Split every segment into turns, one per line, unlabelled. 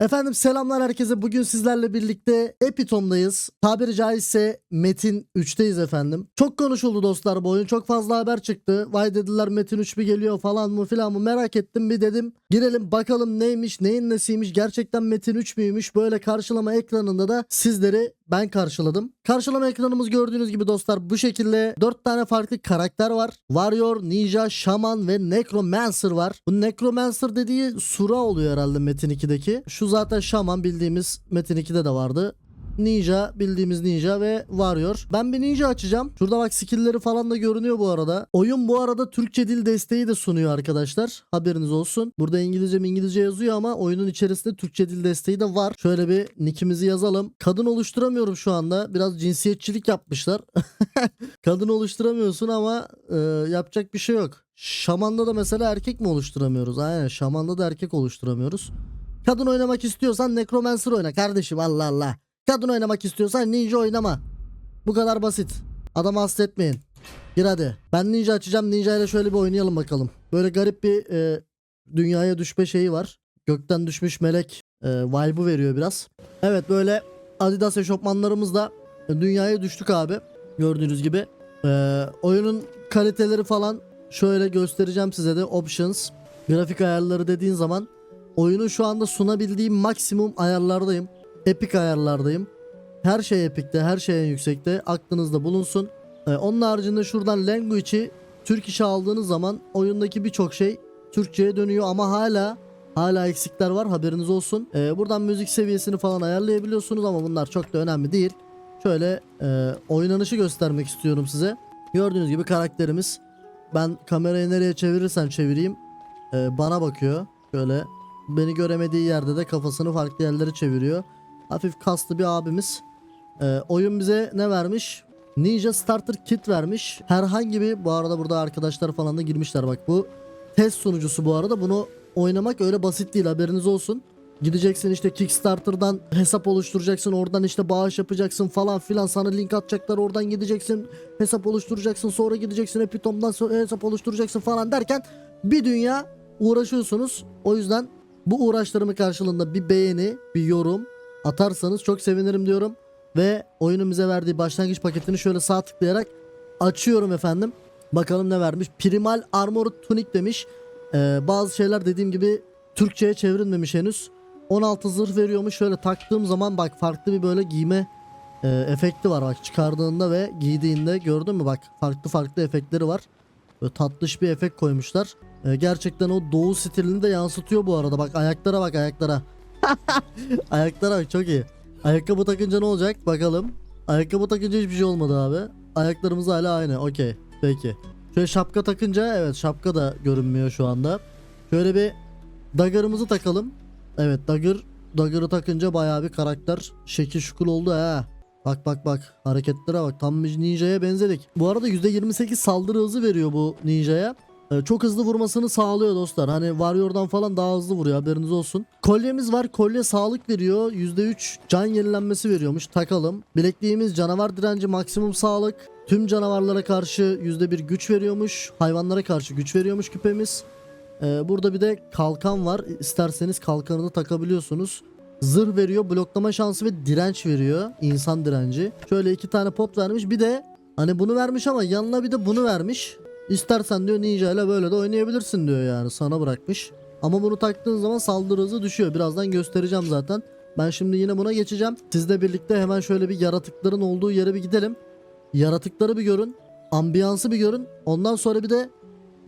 Efendim selamlar herkese. Bugün sizlerle birlikte Epitom'dayız. Tabiri caizse Metin 3'teyiz efendim. Çok konuşuldu dostlar bu oyun. Çok fazla haber çıktı. Vay dediler Metin 3 bir geliyor falan mı filan mı merak ettim bir dedim. Girelim bakalım neymiş neyin nesiymiş. Gerçekten Metin 3 müymüş? Böyle karşılama ekranında da sizleri ben karşıladım. Karşılama ekranımız gördüğünüz gibi dostlar bu şekilde 4 tane farklı karakter var. Warrior, Ninja, Shaman ve Necromancer var. Bu Necromancer dediği sura oluyor herhalde Metin 2'deki. Şu zaten Shaman bildiğimiz Metin 2'de de vardı. Ninja bildiğimiz ninja ve warrior. Ben bir ninja açacağım. Şurada bak skill'leri falan da görünüyor bu arada. Oyun bu arada Türkçe dil desteği de sunuyor arkadaşlar. Haberiniz olsun. Burada İngilizce mi İngilizce yazıyor ama oyunun içerisinde Türkçe dil desteği de var. Şöyle bir nickimizi yazalım. Kadın oluşturamıyorum şu anda. Biraz cinsiyetçilik yapmışlar. Kadın oluşturamıyorsun ama e, yapacak bir şey yok. Şaman'da da mesela erkek mi oluşturamıyoruz? Aynen Şaman'da da erkek oluşturamıyoruz. Kadın oynamak istiyorsan Necromancer oyna kardeşim Allah Allah. Kadın oynamak istiyorsan ninja oynama. Bu kadar basit. Adamı hasta etmeyin. Gir hadi. Ben ninja açacağım. Ninja ile şöyle bir oynayalım bakalım. Böyle garip bir e, dünyaya düşme şeyi var. Gökten düşmüş melek e, vibe'ı veriyor biraz. Evet böyle Adidas eşofmanlarımızla dünyaya düştük abi. Gördüğünüz gibi. E, oyunun kaliteleri falan şöyle göstereceğim size de. Options. Grafik ayarları dediğin zaman oyunun şu anda sunabildiğim maksimum ayarlardayım. Epic ayarlardayım. Her şey epikte, her şey en yüksekte. Aklınızda bulunsun. Ee, onun haricinde şuradan language'i Türk işe aldığınız zaman oyundaki birçok şey Türkçe'ye dönüyor ama hala hala eksikler var haberiniz olsun. Ee, buradan müzik seviyesini falan ayarlayabiliyorsunuz ama bunlar çok da önemli değil. Şöyle e, oynanışı göstermek istiyorum size. Gördüğünüz gibi karakterimiz. Ben kamerayı nereye çevirirsem çevireyim e, bana bakıyor. Şöyle beni göremediği yerde de kafasını farklı yerlere çeviriyor. Hafif kaslı bir abimiz. Ee, oyun bize ne vermiş? Ninja Starter Kit vermiş. Herhangi bir bu arada burada arkadaşlar falan da girmişler bak bu test sunucusu bu arada bunu oynamak öyle basit değil haberiniz olsun. Gideceksin işte Kickstarter'dan hesap oluşturacaksın oradan işte bağış yapacaksın falan filan sana link atacaklar oradan gideceksin hesap oluşturacaksın sonra gideceksin Epitom'dan hesap oluşturacaksın falan derken bir dünya uğraşıyorsunuz. O yüzden bu uğraşlarımı karşılığında bir beğeni, bir yorum atarsanız çok sevinirim diyorum. Ve oyunun bize verdiği başlangıç paketini şöyle sağ tıklayarak açıyorum efendim. Bakalım ne vermiş. Primal Armored Tunic demiş. Ee, bazı şeyler dediğim gibi Türkçe'ye çevrilmemiş henüz. 16 zırh veriyormuş. Şöyle taktığım zaman bak farklı bir böyle giyme e, efekti var. Bak çıkardığında ve giydiğinde gördün mü bak farklı farklı efektleri var. Böyle tatlış bir efekt koymuşlar. Ee, gerçekten o doğu stilini de yansıtıyor bu arada. Bak ayaklara bak ayaklara. Ayaklara bak çok iyi. Ayakkabı takınca ne olacak bakalım. Ayakkabı takınca hiçbir şey olmadı abi. Ayaklarımız hala aynı okey. Peki. Şöyle şapka takınca evet şapka da görünmüyor şu anda. Şöyle bir dagger'ımızı takalım. Evet dagger dagger'ı takınca bayağı bir karakter şekil şukul oldu ha. Bak bak bak hareketlere bak tam bir ninja'ya benzedik. Bu arada %28 saldırı hızı veriyor bu ninja'ya. Ee, çok hızlı vurmasını sağlıyor dostlar. Hani Warrior'dan falan daha hızlı vuruyor haberiniz olsun. Kolyemiz var. Kolye sağlık veriyor. %3 can yenilenmesi veriyormuş. Takalım. Bilekliğimiz canavar direnci maksimum sağlık. Tüm canavarlara karşı %1 güç veriyormuş. Hayvanlara karşı güç veriyormuş küpemiz. Ee, burada bir de kalkan var. İsterseniz kalkanı da takabiliyorsunuz. Zırh veriyor, bloklama şansı ve direnç veriyor. İnsan direnci. Şöyle iki tane pot vermiş. Bir de hani bunu vermiş ama yanına bir de bunu vermiş. İstersen diyor ninja ile böyle de oynayabilirsin diyor yani sana bırakmış. Ama bunu taktığın zaman saldırı hızı düşüyor. Birazdan göstereceğim zaten. Ben şimdi yine buna geçeceğim. Sizle birlikte hemen şöyle bir yaratıkların olduğu yere bir gidelim. Yaratıkları bir görün. Ambiyansı bir görün. Ondan sonra bir de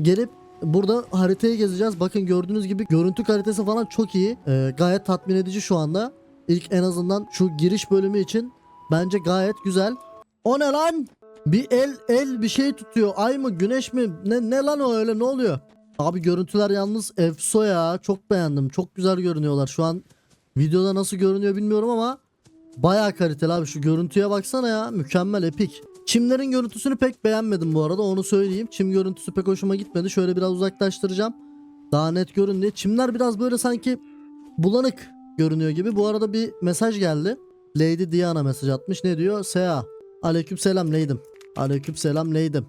gelip burada haritayı gezeceğiz. Bakın gördüğünüz gibi görüntü kalitesi falan çok iyi. Ee, gayet tatmin edici şu anda. İlk en azından şu giriş bölümü için bence gayet güzel. O ne lan? Bir el el bir şey tutuyor. Ay mı güneş mi? Ne, ne lan o öyle ne oluyor? Abi görüntüler yalnız efso ya. Çok beğendim. Çok güzel görünüyorlar. Şu an videoda nasıl görünüyor bilmiyorum ama bayağı kaliteli abi. Şu görüntüye baksana ya. Mükemmel epik. Çimlerin görüntüsünü pek beğenmedim bu arada onu söyleyeyim. Çim görüntüsü pek hoşuma gitmedi. Şöyle biraz uzaklaştıracağım. Daha net görün diye. Çimler biraz böyle sanki bulanık görünüyor gibi. Bu arada bir mesaj geldi. Lady Diana mesaj atmış. Ne diyor? Sea. Aleyküm selam neydim? Aleyküm selam neydim?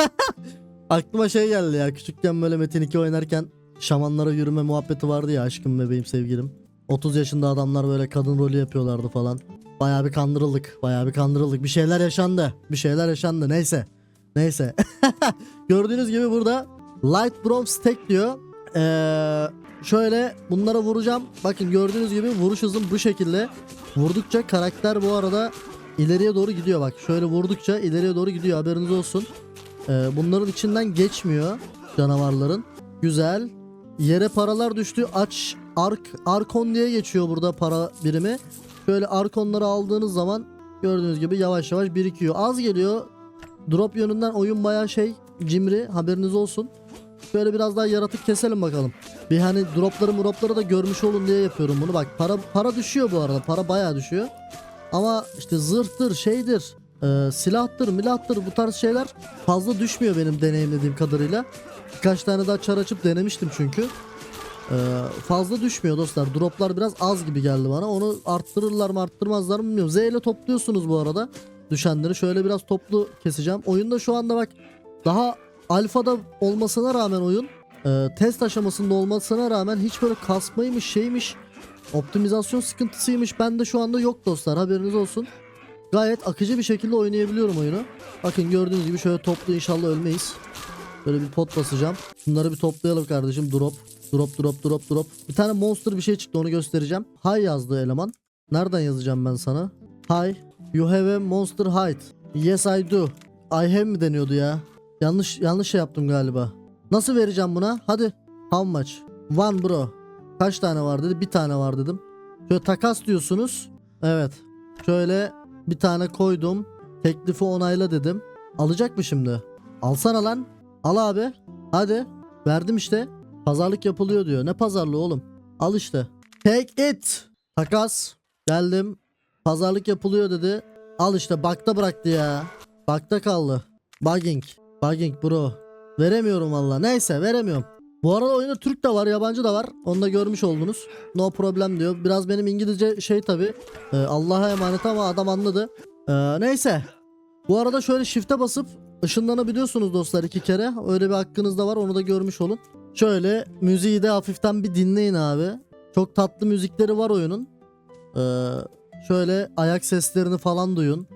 Aklıma şey geldi ya küçükken böyle Metin 2 oynarken şamanlara yürüme muhabbeti vardı ya aşkım bebeğim sevgilim. 30 yaşında adamlar böyle kadın rolü yapıyorlardı falan. Bayağı bir kandırıldık. Bayağı bir kandırıldık. Bir şeyler yaşandı. Bir şeyler yaşandı. Neyse. Neyse. Gördüğünüz gibi burada Light Bronze Stack diyor. Ee, şöyle bunlara vuracağım. Bakın gördüğünüz gibi vuruş hızım bu şekilde. Vurdukça karakter bu arada ileriye doğru gidiyor bak. Şöyle vurdukça ileriye doğru gidiyor haberiniz olsun. Ee, bunların içinden geçmiyor canavarların. Güzel. Yere paralar düştü. Aç ark arkon diye geçiyor burada para birimi. Şöyle arkonları aldığınız zaman gördüğünüz gibi yavaş yavaş birikiyor. Az geliyor. Drop yönünden oyun bayağı şey cimri haberiniz olsun. Şöyle biraz daha yaratık keselim bakalım. Bir hani dropları dropları da görmüş olun diye yapıyorum bunu. Bak para para düşüyor bu arada. Para bayağı düşüyor. Ama işte zırhtır, şeydir, e, silahtır, milahtır bu tarz şeyler fazla düşmüyor benim deneyimlediğim kadarıyla. Birkaç tane daha çar açıp denemiştim çünkü. E, fazla düşmüyor dostlar. Droplar biraz az gibi geldi bana. Onu arttırırlar mı arttırmazlar mı bilmiyorum. Z ile topluyorsunuz bu arada. Düşenleri şöyle biraz toplu keseceğim. Oyunda şu anda bak daha alfada olmasına rağmen oyun e, test aşamasında olmasına rağmen hiç böyle kasmaymış şeymiş optimizasyon sıkıntısıymış bende şu anda yok dostlar haberiniz olsun. Gayet akıcı bir şekilde oynayabiliyorum oyunu. Bakın gördüğünüz gibi şöyle toplu inşallah ölmeyiz. Böyle bir pot basacağım. Bunları bir toplayalım kardeşim. Drop. Drop drop drop drop. Bir tane monster bir şey çıktı onu göstereceğim. Hi yazdı eleman. Nereden yazacağım ben sana? Hi. You have a monster hide. Yes I do. I have mi deniyordu ya? Yanlış yanlış şey yaptım galiba. Nasıl vereceğim buna? Hadi. How much? One bro. Kaç tane var dedi? Bir tane var dedim. Şöyle takas diyorsunuz. Evet. Şöyle bir tane koydum. Teklifi onayla dedim. Alacak mı şimdi? Alsana lan. Al abi. Hadi. Verdim işte. Pazarlık yapılıyor diyor. Ne pazarlığı oğlum? Al işte. Take it. Takas. Geldim. Pazarlık yapılıyor dedi. Al işte bakta bıraktı ya. Bakta kaldı. Bugging. Bugging bro. Veremiyorum valla. Neyse veremiyorum. Bu arada oyunda Türk de var, yabancı da var. Onu da görmüş oldunuz. No problem diyor. Biraz benim İngilizce şey tabi. Allah'a emanet ama adam anladı. Ee, neyse. Bu arada şöyle shift'e basıp ışınlanabiliyorsunuz dostlar iki kere. Öyle bir hakkınız da var. Onu da görmüş olun. Şöyle müziği de hafiften bir dinleyin abi. Çok tatlı müzikleri var oyunun. Ee, şöyle ayak seslerini falan duyun.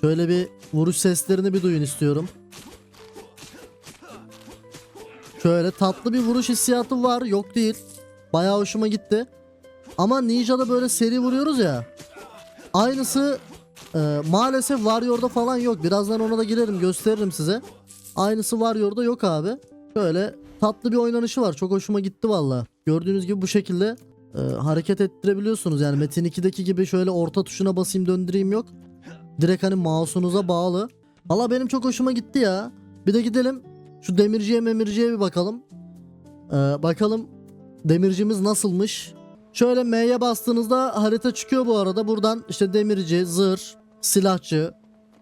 Şöyle bir vuruş seslerini bir duyun istiyorum. Şöyle tatlı bir vuruş hissiyatı var. Yok değil. Bayağı hoşuma gitti. Ama Ninja'da böyle seri vuruyoruz ya. Aynısı e, maalesef Warrior'da falan yok. Birazdan ona da girerim gösteririm size. Aynısı Warrior'da yok abi. Şöyle tatlı bir oynanışı var. Çok hoşuma gitti valla. Gördüğünüz gibi bu şekilde e, hareket ettirebiliyorsunuz. Yani Metin 2'deki gibi şöyle orta tuşuna basayım döndüreyim yok. Direkt hani mouse'unuza bağlı. Valla benim çok hoşuma gitti ya. Bir de gidelim şu demirciye memirciye bir bakalım. Ee, bakalım demircimiz nasılmış. Şöyle M'ye bastığınızda harita çıkıyor bu arada. Buradan işte demirci, zır, silahçı,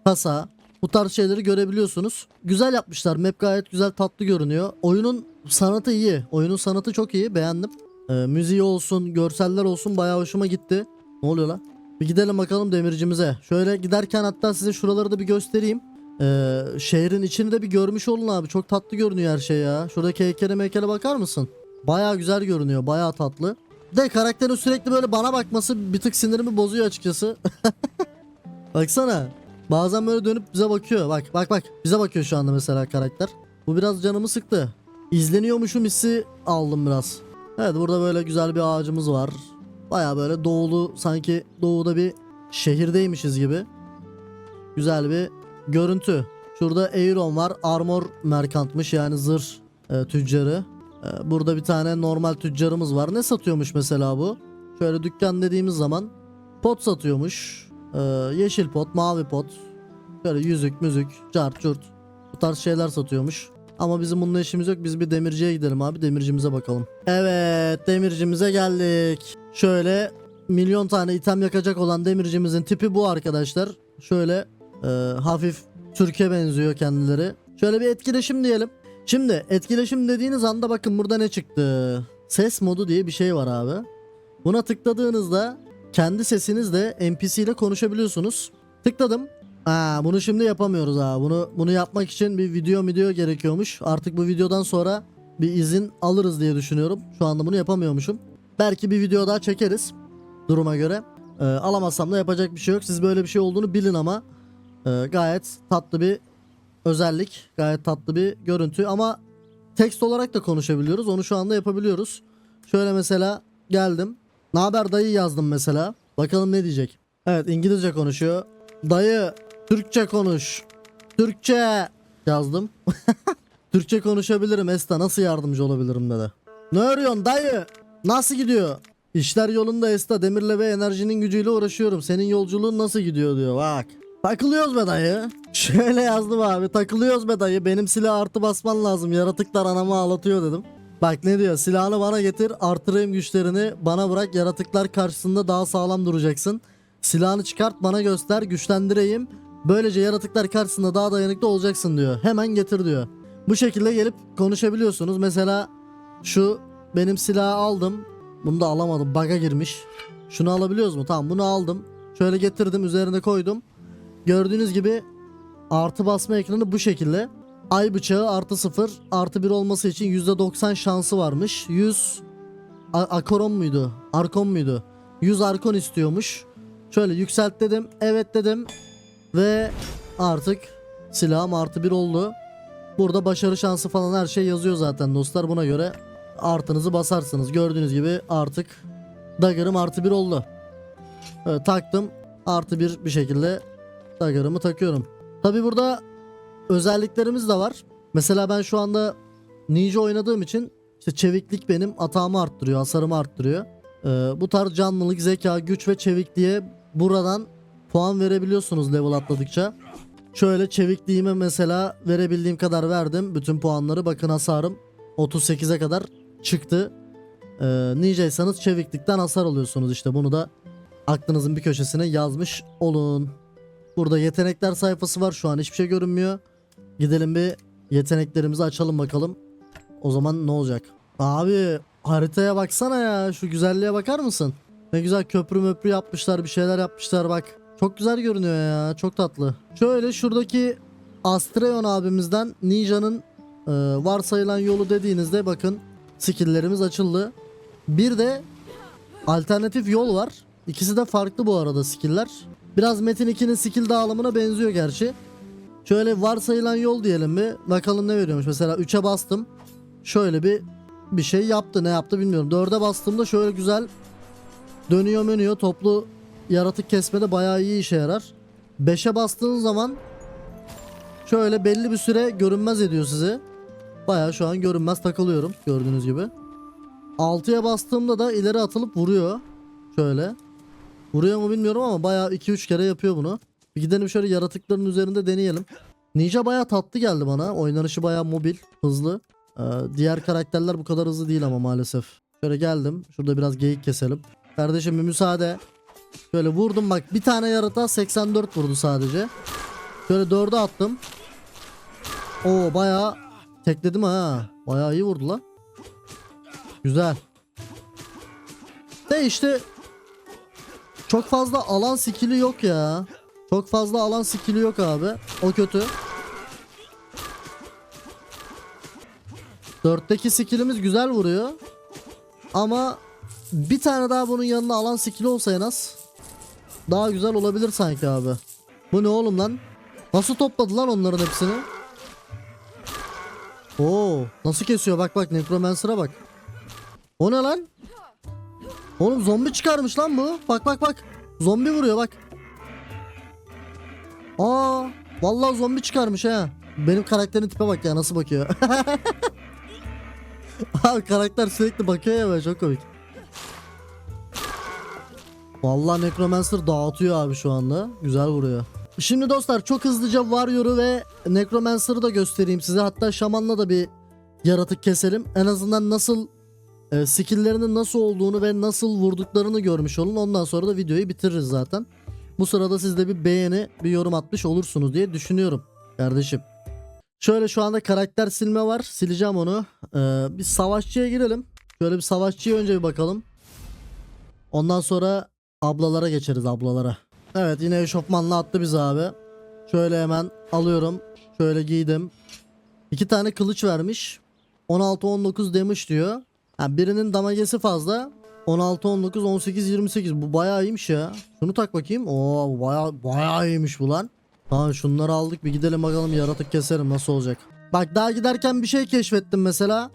kasa bu tarz şeyleri görebiliyorsunuz. Güzel yapmışlar. Map gayet güzel tatlı görünüyor. Oyunun sanatı iyi. Oyunun sanatı çok iyi. Beğendim. Ee, müziği olsun, görseller olsun bayağı hoşuma gitti. Ne oluyor lan? Bir gidelim bakalım demircimize. Şöyle giderken hatta size şuraları da bir göstereyim. Ee, şehrin içini de bir görmüş olun abi. Çok tatlı görünüyor her şey ya. Şuradaki heykele meykele bakar mısın? Baya güzel görünüyor. Baya tatlı. De karakterin sürekli böyle bana bakması bir tık sinirimi bozuyor açıkçası. Baksana. Bazen böyle dönüp bize bakıyor. Bak bak bak. Bize bakıyor şu anda mesela karakter. Bu biraz canımı sıktı. İzleniyormuşum hissi aldım biraz. Evet burada böyle güzel bir ağacımız var. Baya böyle doğulu sanki doğuda bir şehirdeymişiz gibi. Güzel bir görüntü. Şurada Aeron var. Armor merkantmış yani zırh e, tüccarı. E, burada bir tane normal tüccarımız var. Ne satıyormuş mesela bu? Şöyle dükkan dediğimiz zaman pot satıyormuş. E, yeşil pot, mavi pot. Böyle yüzük, müzik, cart, curt. Bu tarz şeyler satıyormuş. Ama bizim bununla işimiz yok. Biz bir demirciye gidelim abi. Demircimize bakalım. Evet demircimize geldik. Şöyle milyon tane item yakacak olan demircimizin tipi bu arkadaşlar. Şöyle ee, hafif Türkiye benziyor kendileri. Şöyle bir etkileşim diyelim. Şimdi etkileşim dediğiniz anda bakın burada ne çıktı. Ses modu diye bir şey var abi. Buna tıkladığınızda kendi sesinizle NPC ile konuşabiliyorsunuz. Tıkladım. Aa, bunu şimdi yapamıyoruz ha. Bunu bunu yapmak için bir video video gerekiyormuş. Artık bu videodan sonra bir izin alırız diye düşünüyorum. Şu anda bunu yapamıyormuşum. Belki bir video daha çekeriz. duruma göre. Ee, alamazsam da yapacak bir şey yok. Siz böyle bir şey olduğunu bilin ama e, gayet tatlı bir özellik. Gayet tatlı bir görüntü ama tekst olarak da konuşabiliyoruz. Onu şu anda yapabiliyoruz. Şöyle mesela geldim. Ne haber dayı yazdım mesela. Bakalım ne diyecek. Evet İngilizce konuşuyor. Dayı Türkçe konuş. Türkçe yazdım. Türkçe konuşabilirim Esta nasıl yardımcı olabilirim dedi. Ne arıyorsun dayı? Nasıl gidiyor? İşler yolunda Esta demirle ve enerjinin gücüyle uğraşıyorum. Senin yolculuğun nasıl gidiyor diyor bak. Takılıyoruz be dayı. Şöyle yazdım abi takılıyoruz be dayı. Benim silah artı basman lazım. Yaratıklar anamı ağlatıyor dedim. Bak ne diyor silahını bana getir artırayım güçlerini bana bırak yaratıklar karşısında daha sağlam duracaksın. Silahını çıkart bana göster güçlendireyim. Böylece yaratıklar karşısında daha dayanıklı olacaksın diyor. Hemen getir diyor. Bu şekilde gelip konuşabiliyorsunuz. Mesela şu benim silahı aldım. Bunu da alamadım. Baga girmiş. Şunu alabiliyoruz mu? Tamam bunu aldım. Şöyle getirdim üzerine koydum. Gördüğünüz gibi artı basma ekranı bu şekilde. Ay bıçağı artı 0 artı 1 olması için %90 şansı varmış. 100 A- Akoron muydu? Arkon muydu? 100 Arkon istiyormuş. Şöyle yükselt dedim. Evet dedim. Ve artık silahım artı 1 oldu. Burada başarı şansı falan her şey yazıyor zaten dostlar. Buna göre artınızı basarsınız. Gördüğünüz gibi artık dagger'ım artı 1 oldu. Evet, taktım. Artı 1 bir şekilde dagger'ımı takıyorum. Tabi burada özelliklerimiz de var. Mesela ben şu anda ninja oynadığım için işte çeviklik benim atağımı arttırıyor, hasarımı arttırıyor. Ee, bu tarz canlılık, zeka, güç ve çevikliğe buradan puan verebiliyorsunuz level atladıkça. Şöyle çevikliğime mesela verebildiğim kadar verdim. Bütün puanları bakın hasarım 38'e kadar çıktı. Ee, ninjaysanız çeviklikten hasar alıyorsunuz işte bunu da aklınızın bir köşesine yazmış olun. Burada yetenekler sayfası var şu an hiçbir şey görünmüyor. Gidelim bir yeteneklerimizi açalım bakalım. O zaman ne olacak? Abi haritaya baksana ya şu güzelliğe bakar mısın? Ne güzel köprü möprü yapmışlar bir şeyler yapmışlar bak. Çok güzel görünüyor ya çok tatlı. Şöyle şuradaki Astreon abimizden Ninja'nın e, varsayılan yolu dediğinizde bakın skilllerimiz açıldı. Bir de alternatif yol var. İkisi de farklı bu arada skiller. Biraz Metin 2'nin skill dağılımına benziyor gerçi. Şöyle varsayılan yol diyelim bir. Bakalım ne veriyormuş. Mesela 3'e bastım. Şöyle bir bir şey yaptı. Ne yaptı bilmiyorum. 4'e bastığımda şöyle güzel dönüyor menüyor. Toplu yaratık kesmede bayağı iyi işe yarar. 5'e bastığın zaman şöyle belli bir süre görünmez ediyor sizi. Bayağı şu an görünmez takılıyorum gördüğünüz gibi. 6'ya bastığımda da ileri atılıp vuruyor. Şöyle. Vuruyor mu bilmiyorum ama bayağı 2-3 kere yapıyor bunu. Bir gidelim şöyle yaratıkların üzerinde deneyelim. Ninja bayağı tatlı geldi bana. Oynanışı bayağı mobil, hızlı. Ee, diğer karakterler bu kadar hızlı değil ama maalesef. Şöyle geldim. Şurada biraz geyik keselim. Kardeşim bir müsaade. Şöyle vurdum bak bir tane yaratığa 84 vurdu sadece. Şöyle 4'e attım. Oo bayağı tekledim ha. Bayağı iyi vurdu lan. Güzel. De işte çok fazla alan skill'i yok ya. Çok fazla alan skill'i yok abi. O kötü. Dörtteki skill'imiz güzel vuruyor. Ama bir tane daha bunun yanına alan skill'i olsa en az daha güzel olabilir sanki abi. Bu ne oğlum lan? Nasıl topladı lan onların hepsini? Oo, nasıl kesiyor bak bak Necromancer'a bak. O ne lan? Oğlum zombi çıkarmış lan bu. Bak bak bak. Zombi vuruyor bak. Aa, vallahi zombi çıkarmış ha. Benim karakterin tipe bak ya nasıl bakıyor. Abi karakter sürekli bakıyor ya böyle çok komik. Vallahi Necromancer dağıtıyor abi şu anda. Güzel vuruyor. Şimdi dostlar çok hızlıca Warrior'u ve Necromancer'ı da göstereyim size. Hatta Şaman'la da bir yaratık keselim. En azından nasıl e, skill'lerinin nasıl olduğunu ve nasıl vurduklarını görmüş olun. Ondan sonra da videoyu bitiririz zaten. Bu sırada siz de bir beğeni, bir yorum atmış olursunuz diye düşünüyorum kardeşim. Şöyle şu anda karakter silme var. Sileceğim onu. Ee, bir savaşçıya girelim. Şöyle bir savaşçıya önce bir bakalım. Ondan sonra ablalara geçeriz ablalara. Evet yine eşofmanla attı bizi abi. Şöyle hemen alıyorum. Şöyle giydim. İki tane kılıç vermiş. 16-19 demiş diyor. Ha, birinin damagesi fazla. 16, 19, 18, 28. Bu bayağı iyiymiş ya. Şunu tak bakayım. Oo bu bayağı, bayağı iyiymiş bu lan. Tamam şunları aldık. Bir gidelim bakalım yaratık keserim nasıl olacak. Bak daha giderken bir şey keşfettim mesela.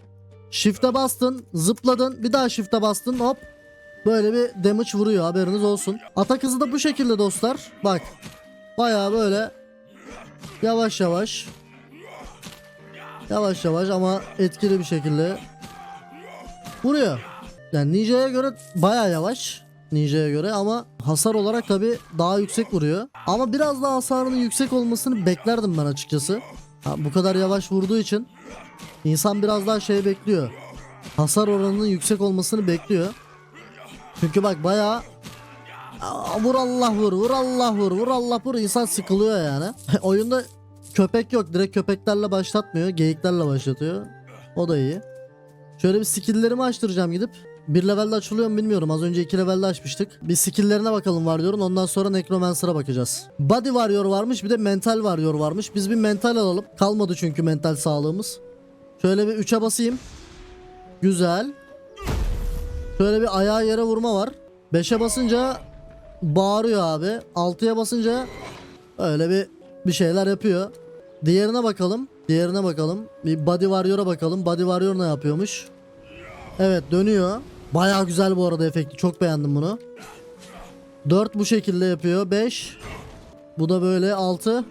Shift'e bastın, zıpladın, bir daha shift'e bastın hop. Böyle bir damage vuruyor haberiniz olsun. Atak hızı da bu şekilde dostlar. Bak. Bayağı böyle yavaş yavaş Yavaş yavaş ama etkili bir şekilde vuruyor. Yani Ninja'ya göre baya yavaş. Ninja'ya göre ama hasar olarak tabi daha yüksek vuruyor. Ama biraz daha hasarının yüksek olmasını beklerdim ben açıkçası. Ha, bu kadar yavaş vurduğu için insan biraz daha şey bekliyor. Hasar oranının yüksek olmasını bekliyor. Çünkü bak baya vur Allah vur vur Allah vur vur Allah vur insan sıkılıyor yani. Oyunda köpek yok direkt köpeklerle başlatmıyor geyiklerle başlatıyor. O da iyi. Şöyle bir skill'lerimi açtıracağım gidip. Bir levelde açılıyor mu bilmiyorum. Az önce iki levelde açmıştık. Bir skill'lerine bakalım Warrior'un. Ondan sonra Necromancer'a bakacağız. Body Warrior varmış bir de Mental Warrior varmış. Biz bir mental alalım. Kalmadı çünkü mental sağlığımız. Şöyle bir 3'e basayım. Güzel. Şöyle bir ayağı yere vurma var. 5'e basınca bağırıyor abi. 6'ya basınca öyle bir bir şeyler yapıyor. Diğerine bakalım. Diğerine bakalım. Bir Body Warrior'a bakalım. Body Warrior ne yapıyormuş? Evet dönüyor. Baya güzel bu arada efekti. Çok beğendim bunu. 4 bu şekilde yapıyor. 5. Bu da böyle 6.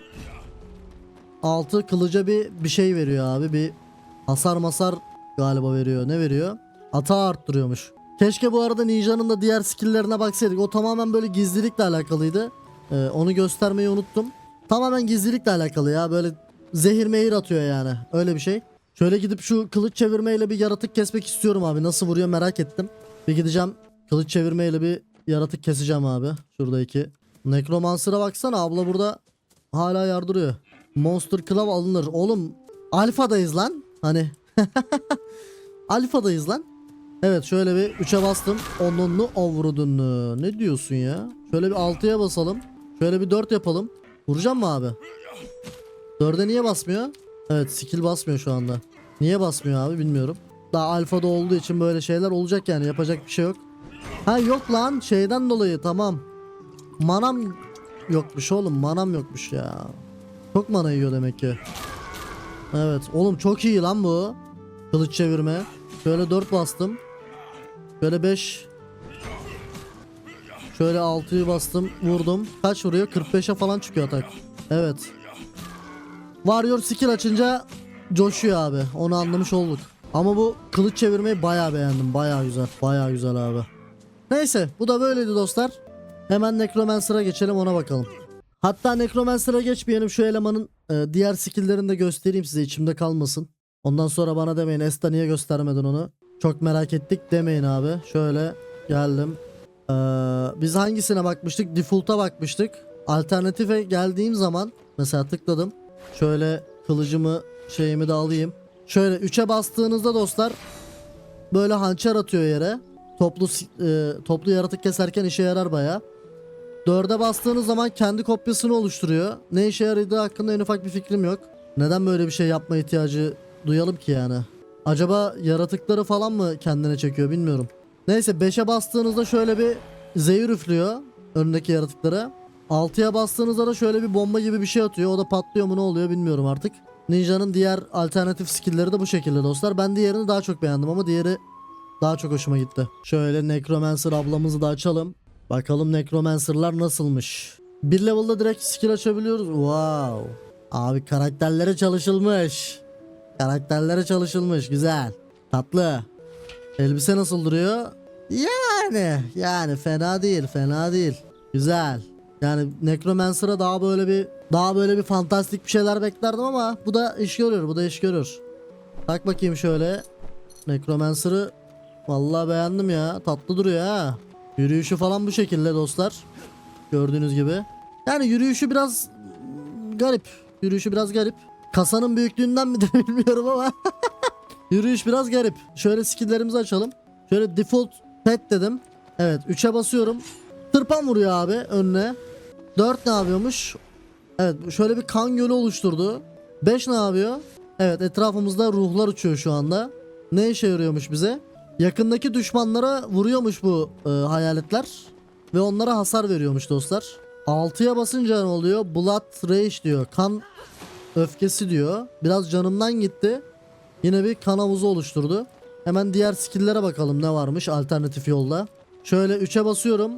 6 kılıca bir bir şey veriyor abi. Bir hasar masar galiba veriyor. Ne veriyor? Atağı arttırıyormuş. Keşke bu arada Ninja'nın da diğer skill'lerine baksaydık. O tamamen böyle gizlilikle alakalıydı. Ee, onu göstermeyi unuttum. Tamamen gizlilikle alakalı ya. Böyle zehir mehir atıyor yani. Öyle bir şey. Şöyle gidip şu kılıç çevirmeyle bir yaratık kesmek istiyorum abi. Nasıl vuruyor merak ettim. Bir gideceğim kılıç çevirmeyle bir yaratık keseceğim abi. Şurada iki. Necromancer'a baksana abla burada hala yardırıyor. Monster Club alınır. Oğlum alfadayız lan. Hani alfadayız lan. Evet şöyle bir 3'e bastım. Onunlu avradını. Ne diyorsun ya? Şöyle bir 6'ya basalım. Şöyle bir 4 yapalım. Vuracağım mı abi? 4'e niye basmıyor? Evet skill basmıyor şu anda. Niye basmıyor abi bilmiyorum. Daha alfada olduğu için böyle şeyler olacak yani yapacak bir şey yok. Ha yok lan şeyden dolayı tamam. Manam yokmuş oğlum manam yokmuş ya. Çok mana yiyor demek ki. Evet oğlum çok iyi lan bu. Kılıç çevirme. Şöyle 4 bastım. Şöyle 5. Şöyle 6'yı bastım vurdum. Kaç vuruyor? 45'e falan çıkıyor atak. Evet. Warrior skill açınca coşuyor abi. Onu anlamış olduk. Ama bu kılıç çevirmeyi bayağı beğendim. Bayağı güzel. Bayağı güzel abi. Neyse bu da böyleydi dostlar. Hemen Necromancer'a geçelim ona bakalım. Hatta Necromancer'a geçmeyelim şu elemanın e, diğer skill'lerini de göstereyim size içimde kalmasın. Ondan sonra bana demeyin Esta niye göstermedin onu. Çok merak ettik demeyin abi. Şöyle geldim. Ee, biz hangisine bakmıştık? Default'a bakmıştık. Alternatife geldiğim zaman mesela tıkladım. Şöyle kılıcımı şeyimi de alayım. Şöyle 3'e bastığınızda dostlar böyle hançer atıyor yere. Toplu e, toplu yaratık keserken işe yarar baya. 4'e bastığınız zaman kendi kopyasını oluşturuyor. Ne işe yaradığı hakkında en ufak bir fikrim yok. Neden böyle bir şey yapma ihtiyacı duyalım ki yani? Acaba yaratıkları falan mı kendine çekiyor bilmiyorum. Neyse 5'e bastığınızda şöyle bir zehir üflüyor önündeki yaratıklara. 6'ya bastığınızda da şöyle bir bomba gibi bir şey atıyor. O da patlıyor mu ne oluyor bilmiyorum artık. Ninja'nın diğer alternatif skill'leri de bu şekilde dostlar. Ben diğerini daha çok beğendim ama diğeri daha çok hoşuma gitti. Şöyle Necromancer ablamızı da açalım. Bakalım Necromancer'lar nasılmış. Bir level'da direkt skill açabiliyoruz. Wow. Abi karakterlere çalışılmış. Karakterlere çalışılmış. Güzel. Tatlı. Elbise nasıl duruyor? Yani yani fena değil fena değil. Güzel. Yani Necromancer'a daha böyle bir daha böyle bir fantastik bir şeyler beklerdim ama bu da iş görüyor bu da iş görüyor. Bak bakayım şöyle. Necromancer'ı vallahi beğendim ya. Tatlı duruyor ha. Yürüyüşü falan bu şekilde dostlar. Gördüğünüz gibi. Yani yürüyüşü biraz garip. Yürüyüşü biraz garip. Kasanın büyüklüğünden mi de bilmiyorum ama. Yürüyüş biraz garip. Şöyle skill'lerimizi açalım. Şöyle default pet dedim. Evet 3'e basıyorum. Tırpan vuruyor abi önüne. 4 ne yapıyormuş? Evet şöyle bir kan gölü oluşturdu. 5 ne yapıyor? Evet etrafımızda ruhlar uçuyor şu anda. Ne işe yarıyormuş bize? yakındaki düşmanlara vuruyormuş bu e, hayaletler. Ve onlara hasar veriyormuş dostlar. 6'ya basınca ne oluyor? Blood Rage diyor. Kan öfkesi diyor. Biraz canımdan gitti. Yine bir kan havuzu oluşturdu. Hemen diğer skill'lere bakalım ne varmış alternatif yolda. Şöyle 3'e basıyorum.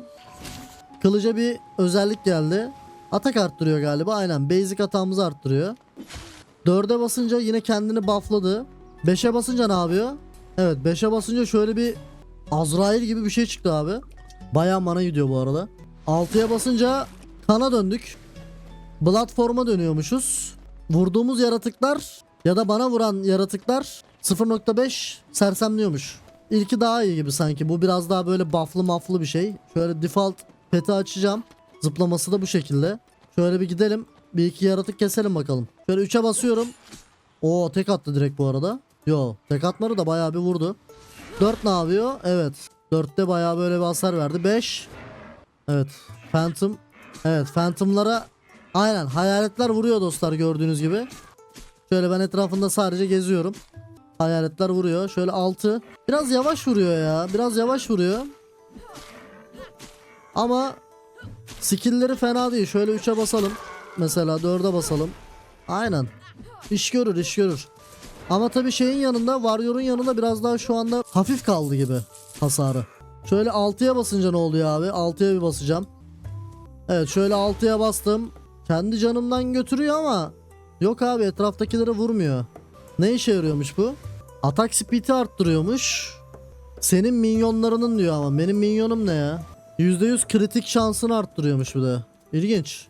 Kılıca bir özellik geldi. Atak arttırıyor galiba. Aynen basic atağımızı arttırıyor. 4'e basınca yine kendini buffladı. 5'e basınca ne yapıyor? Evet 5'e basınca şöyle bir Azrail gibi bir şey çıktı abi. Bayağı mana gidiyor bu arada. 6'ya basınca kana döndük. Platforma dönüyormuşuz. Vurduğumuz yaratıklar ya da bana vuran yaratıklar 0.5 sersemliyormuş. İlki daha iyi gibi sanki. Bu biraz daha böyle bufflı maflı bir şey. Şöyle default peti açacağım. Zıplaması da bu şekilde. Şöyle bir gidelim. Bir iki yaratık keselim bakalım. Şöyle 3'e basıyorum. Oo tek attı direkt bu arada. Yo tek atmadı da bayağı bir vurdu. 4 ne yapıyor? Evet. 4'te bayağı böyle bir hasar verdi. 5. Evet. Phantom. Evet Phantom'lara aynen hayaletler vuruyor dostlar gördüğünüz gibi. Şöyle ben etrafında sadece geziyorum. Hayaletler vuruyor. Şöyle 6. Biraz yavaş vuruyor ya. Biraz yavaş vuruyor. Ama skill'leri fena değil. Şöyle 3'e basalım. Mesela 4'e basalım. Aynen. İş görür, iş görür. Ama tabii şeyin yanında, Warrior'un yanında biraz daha şu anda hafif kaldı gibi hasarı. Şöyle 6'ya basınca ne oluyor abi? 6'ya bir basacağım. Evet şöyle 6'ya bastım. Kendi canımdan götürüyor ama yok abi etraftakileri vurmuyor. Ne işe yarıyormuş bu? Atak speed'i arttırıyormuş. Senin minyonlarının diyor ama benim minyonum ne ya? %100 kritik şansını arttırıyormuş bir de. İlginç.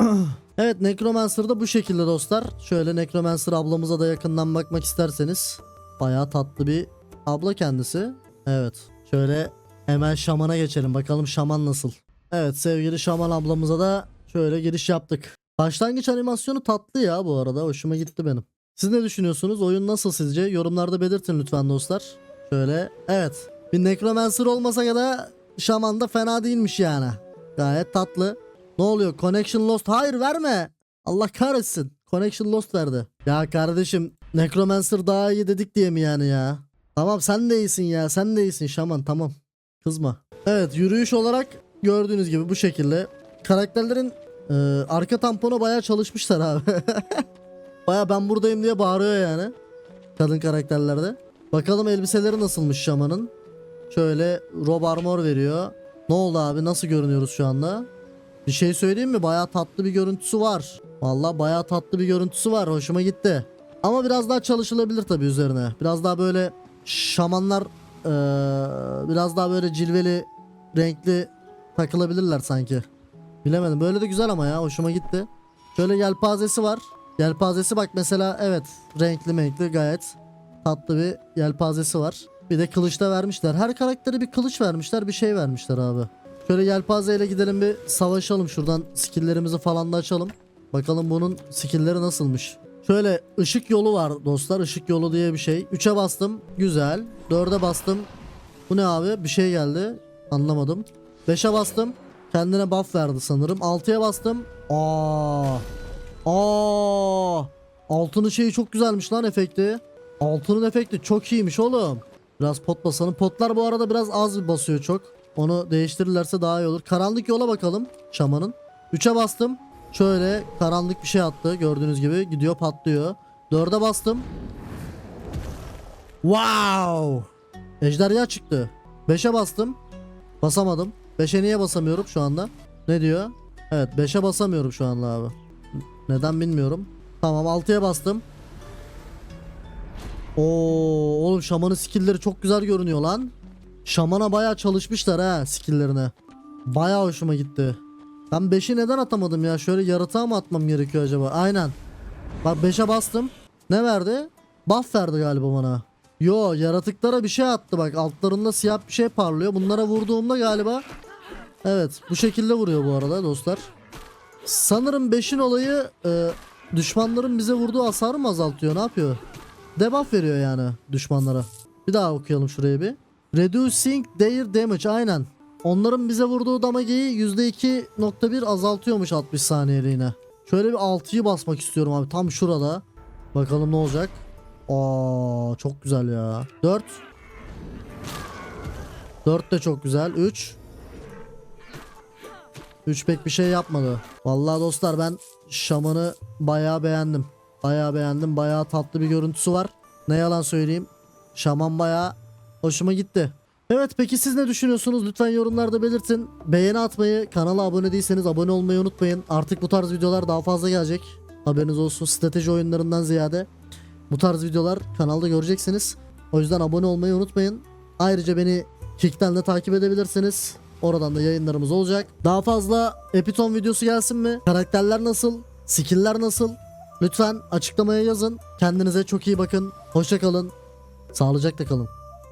evet Necromancer da bu şekilde dostlar. Şöyle Necromancer ablamıza da yakından bakmak isterseniz. Bayağı tatlı bir abla kendisi. Evet. Şöyle hemen şamana geçelim. Bakalım şaman nasıl. Evet sevgili şaman ablamıza da şöyle giriş yaptık. Başlangıç animasyonu tatlı ya bu arada. Hoşuma gitti benim. Siz ne düşünüyorsunuz? Oyun nasıl sizce? Yorumlarda belirtin lütfen dostlar. Şöyle evet. Bir Necromancer olmasa ya da şaman da fena değilmiş yani. Gayet tatlı. Ne oluyor? Connection lost. Hayır verme. Allah kahretsin. Connection lost verdi. Ya kardeşim Necromancer daha iyi dedik diye mi yani ya? Tamam sen de iyisin ya. Sen de iyisin şaman tamam. Kızma. Evet yürüyüş olarak gördüğünüz gibi bu şekilde. Karakterlerin e, arka tamponu bayağı çalışmışlar abi. Baya ben buradayım diye bağırıyor yani. Kadın karakterlerde. Bakalım elbiseleri nasılmış şamanın. Şöyle rob armor veriyor. Ne oldu abi nasıl görünüyoruz şu anda? Bir şey söyleyeyim mi? Baya tatlı bir görüntüsü var. Valla baya tatlı bir görüntüsü var. Hoşuma gitti. Ama biraz daha çalışılabilir tabii üzerine. Biraz daha böyle şamanlar eee, biraz daha böyle cilveli, renkli takılabilirler sanki. Bilemedim. Böyle de güzel ama ya. Hoşuma gitti. Şöyle yelpazesi var. Yelpazesi bak mesela evet renkli renkli gayet tatlı bir yelpazesi var. Bir de kılıçta vermişler. Her karaktere bir kılıç vermişler bir şey vermişler abi. Şöyle yelpazeyle gidelim bir savaşalım şuradan skilllerimizi falan da açalım. Bakalım bunun skillleri nasılmış. Şöyle ışık yolu var dostlar ışık yolu diye bir şey. 3'e bastım güzel. 4'e bastım. Bu ne abi bir şey geldi anlamadım. 5'e bastım. Kendine buff verdi sanırım. 6'ya bastım. Aa. Aa! Altının şeyi çok güzelmiş lan efekti. Altının efekti çok iyiymiş oğlum. Biraz pot basalım. Potlar bu arada biraz az basıyor çok. Onu değiştirirlerse daha iyi olur. Karanlık yola bakalım şamanın. 3'e bastım. Şöyle karanlık bir şey attı gördüğünüz gibi. Gidiyor patlıyor. 4'e bastım. Wow! Ejderha çıktı. 5'e bastım. Basamadım. 5'e niye basamıyorum şu anda? Ne diyor? Evet 5'e basamıyorum şu anda abi. Neden bilmiyorum. Tamam 6'ya bastım. Oo oğlum şamanın skill'leri çok güzel görünüyor lan. Şamana bayağı çalışmışlar ha skill'lerine. Bayağı hoşuma gitti. Ben 5'i neden atamadım ya? Şöyle yaratığa mı atmam gerekiyor acaba? Aynen. Bak 5'e bastım. Ne verdi? Buff verdi galiba bana. Yo yaratıklara bir şey attı bak. Altlarında siyah bir şey parlıyor. Bunlara vurduğumda galiba Evet bu şekilde vuruyor bu arada dostlar. Sanırım 5'in olayı e, düşmanların bize vurduğu hasarı mı azaltıyor ne yapıyor? Debuff veriyor yani düşmanlara. Bir daha okuyalım şurayı bir. Reducing their damage aynen. Onların bize vurduğu damage'yi %2.1 azaltıyormuş 60 saniyeliğine. Şöyle bir 6'yı basmak istiyorum abi tam şurada. Bakalım ne olacak. Aa çok güzel ya. 4. 4 de çok güzel. 3. 3 pek bir şey yapmadı. Vallahi dostlar ben şamanı bayağı beğendim. Bayağı beğendim. Bayağı tatlı bir görüntüsü var. Ne yalan söyleyeyim. Şaman bayağı hoşuma gitti. Evet peki siz ne düşünüyorsunuz? Lütfen yorumlarda belirtin. Beğeni atmayı, kanala abone değilseniz abone olmayı unutmayın. Artık bu tarz videolar daha fazla gelecek. Haberiniz olsun. Strateji oyunlarından ziyade bu tarz videolar kanalda göreceksiniz. O yüzden abone olmayı unutmayın. Ayrıca beni Kick'ten de takip edebilirsiniz. Oradan da yayınlarımız olacak. Daha fazla Epiton videosu gelsin mi? Karakterler nasıl? Skill'ler nasıl? Lütfen açıklamaya yazın. Kendinize çok iyi bakın. Hoşça kalın. Sağlıcakla kalın.